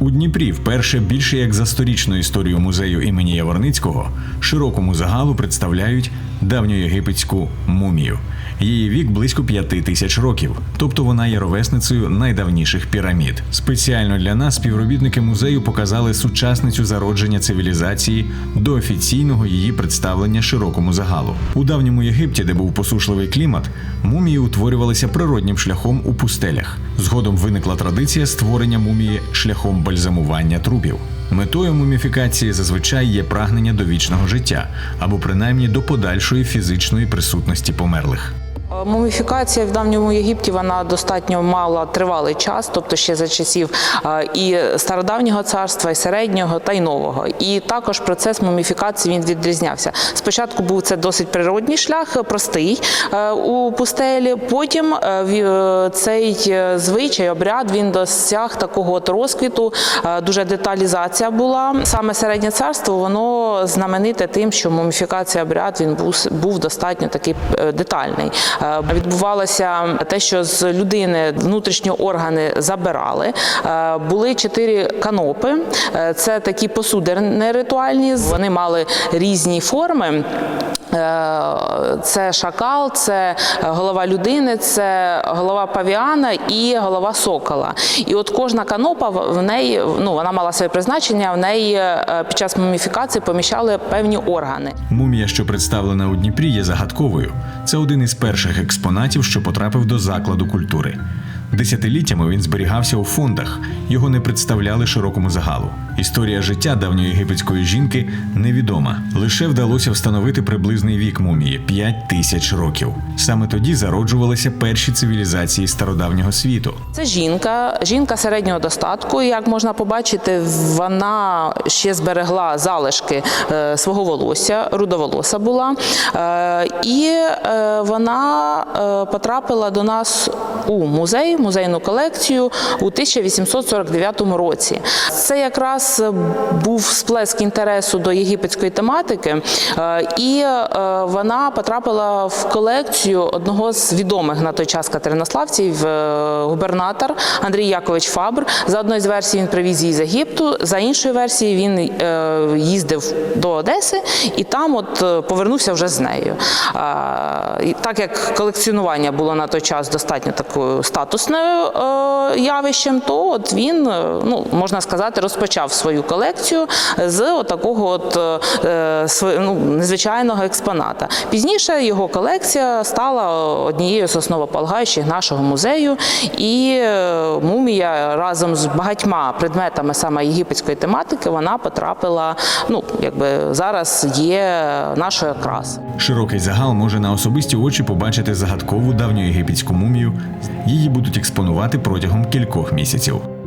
У Дніпрі вперше більше як за сторічну історію музею імені Яворницького широкому загалу представляють давньоєгипетську мумію. Її вік близько п'яти тисяч років, тобто вона є ровесницею найдавніших пірамід. Спеціально для нас співробітники музею показали сучасницю зародження цивілізації до офіційного її представлення широкому загалу. У давньому Єгипті, де був посушливий клімат, мумії утворювалися природнім шляхом у пустелях. Згодом виникла традиція створення мумії шляхом бальзамування трупів. Метою муміфікації зазвичай є прагнення до вічного життя або принаймні до подальшої фізичної присутності померлих. Е, Муміфікація в давньому Єгипті вона достатньо мала тривалий час, тобто ще за часів е, і стародавнього царства, і середнього та й нового. І також процес муміфікації він відрізнявся. Спочатку був це досить природній шлях, простий е, у пустелі. Потім цей звичай, обряд він досяг такого от розквіту. Дуже деталізація була. Саме середнє царство воно знамените тим, що муміфікація обряд він був, був достатньо такий детальний. Е, Відбувалося те, що з людини внутрішні органи забирали. Е, Були чотири канопи. Е, Це такі посуди ритуальні. Вони мали різні форми. Це шакал, це голова людини, це голова павіана і голова сокола. І от кожна канопа в неї ну вона мала своє призначення. В неї під час муміфікації поміщали певні органи. Мумія, що представлена у Дніпрі, є загадковою. Це один із перших експонатів, що потрапив до закладу культури. Десятиліттями він зберігався у фондах, його не представляли широкому загалу. Історія життя давньої єгипетської жінки невідома. Лише вдалося встановити приблизний вік мумії 5 тисяч років. Саме тоді зароджувалися перші цивілізації стародавнього світу. Це жінка, жінка середнього достатку. Як можна побачити, вона ще зберегла залишки е, свого волосся, рудоволоса була, Е, і е, вона потрапила до нас у музей, музейну колекцію у 1849 році. Це якраз був сплеск інтересу до єгипетської тематики, е, і е, вона потрапила в колекцію одного з відомих на той час катеринославців, е, губернатор Андрій Якович Фабр. За одною з версій він привіз її з Єгипту, за іншою версією він їздив до Одеси і там от повернувся вже з нею. Так як колекціонування було на той час достатньо такою статусною е, явищем, то от він, е, ну можна сказати, розпочав свою колекцію з такого от е, ну, незвичайного експоната. Пізніше його колекція стала однією з основополагаючих нашого музею, і мумія разом з багатьма предметами саме єгипетської тематики вона потрапила. Ну якби зараз є нашою окрасою. Широкий загал може на особисті очі побачити загадкову давньоєгипетську мумію. Її будуть експонувати протягом кількох місяців.